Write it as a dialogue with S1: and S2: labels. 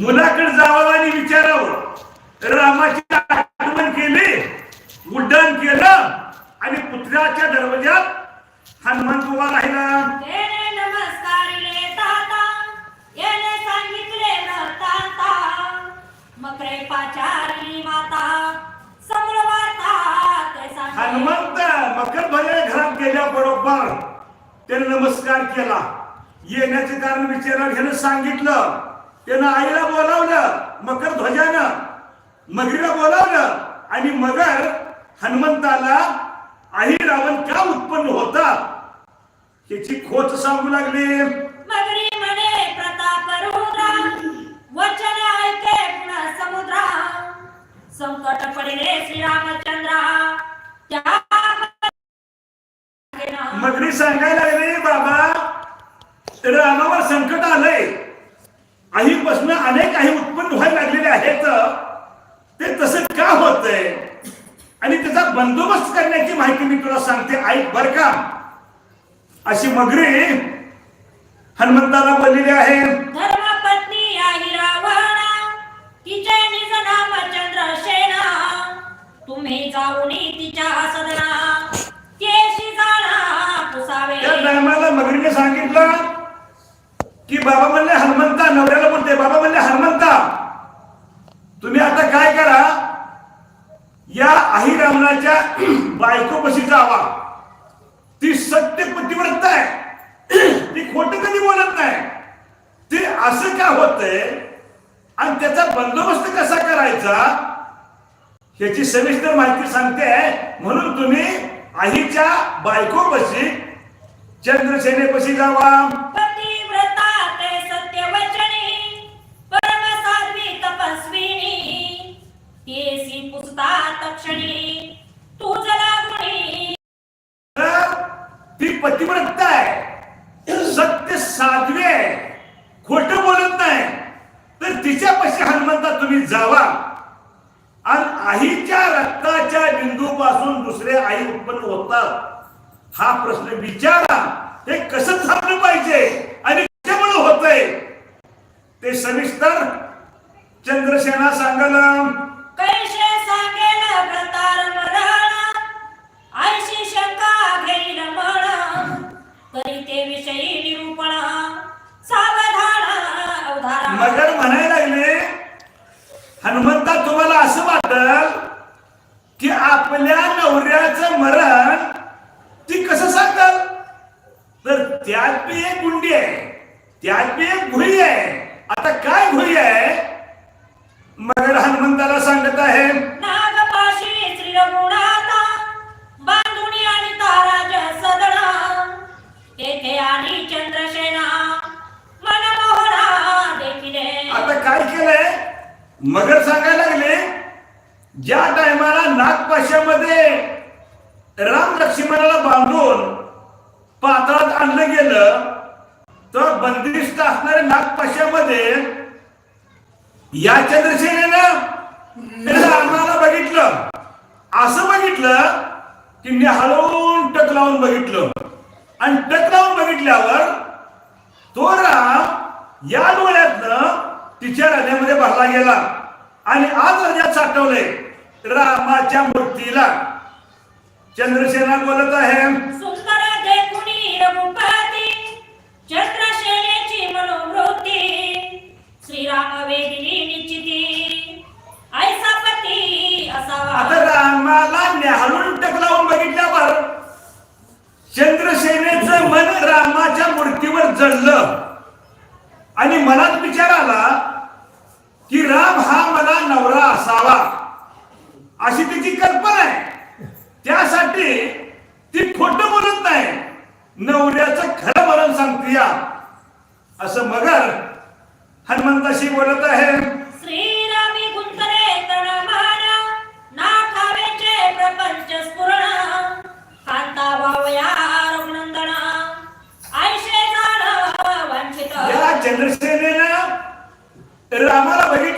S1: मुलाकडे जावं आणि
S2: विचारावं. रामाची आगमन केले उड्डाण केलं आणि पुत्राच्या दरवाज्यात हनुमान उभा राहिला.
S1: हनुमंत मकर भरे घरात गेल्या बरोबर त्याने नमस्कार केला. येण्याचे कारण विचारलं ह्यानं सांगितलं. त्यानं आईला बोलावलं मकर ध्वजानं. मगरीला बोलावलं आणि मगर हनुमंताला आई रावण का उत्पन्न होता? याची खोच सांगू लागली.
S2: मगरी म्हणे प्रताप रुद्रा वचन ऐके पुन्हा समुद्रा. संकट पडिले श्रीरामचंद्रा. त्या
S1: मगरी सांगायला रामावर संकट आलंय. आईपासून अनेक आई उत्पन्न व्हायला लागलेले आहेत. ते तसं का होतंय? आणि त्याचा बंदोबस्त करण्याची माहिती मी तुला सांगते. ऐक बर का. अशी मगरी हनुमंताला बोललेली आहे.
S2: धर्मपत्नी आई रावणा. तिचे निज नाम चंद्रसेना. तुम्ही जाऊनी तिच्या सदना. केशी जाणा पुसावे.
S1: त्या टायमाला मगरीने सांगितलं. की बाबा म्हणले हनुमंता नवऱ्याला बोलते बाबा म्हणले हनुमंता तुम्ही आता काय करा? या अहिरावणाच्या बायकोपशी जावा. ती सत्य पतिव्रत आहे. ती खोट कधी बोलत नाही. ते असं का होतंय? आणि त्याचा बंदोबस्त कसा करायचा? याची सविस्तर माहिती सांगते. म्हणून तुम्ही आईच्या बायकोपशी चंद्रसेनेपशी जावा.
S2: केसी पुसता तक्षणी तू जला गुणी.
S1: तर ती पतिव्रत आहे. सत्य साध्वी आहे. खोट बोलत नाही. तर तिच्यापाशी हनुमंता तुम्ही जावा. आणि आईच्या रक्ताच्या बिंदूपासून दुसरे आई उत्पन्न होतात. हा प्रश्न विचारा. हे कसं थांबलं पाहिजे? आणि कशामुळे होतंय? ते सविस्तर चंद्रसेना सांगलं मगर म्हणायला लागले. हनुमंता तुम्हाला असं वाटल की आपल्या नवऱ्याचं मरण ती कसं सांगताल तर त्यात बी एक गुंडी आहे त्यात बी एक भुई आहे. आता काय भुई आहे? मगर मगर सांगायला लागले ज्या टायमाला नागपाशामध्ये राम लक्ष्मणाला बांधून पात्रात आणलं गेलं तर बंदिस्त असणाऱ्या नागपाशामध्ये या चंद्रसेनेनं अर्णाला बघितलं. असं बघितलं की मी हलवून टक लावून बघितलं. आणि टक लावून बघितल्यावर तो राम या डोळ्यातनं तिच्या हृदयामध्ये भरला गेला. आणि आज हृदयात साठवले रामाच्या मूर्तीला. चंद्रसेना बोलत आहे
S2: चंद्रसेनेची मनोवृत्ती. श्रीराम वेदिनी निश्चिती. ऐसा पती असावा
S1: आता रामाला न्याहाळून टक लावून बघितल्यावर चंद्रसेनेचं मन रामाच्या मूर्तीवर जळलं. आणि मनात विचार आला की राम हा मला नवरा असावा. अशी तिची कल्पना आहे. त्यासाठी ती खोट बोलत नाही. नवऱ्याचं खरं मरण सांगते या. असं मगर हनुमंताशी बोलत आहे.
S2: श्रीरामी गुंतले तळमाना नाकावेचे प्रपंच स्फुरण कांता भावया रघुनंदना आयुष्य झालं वांछित या
S1: जनरेशन रामाला बघितलं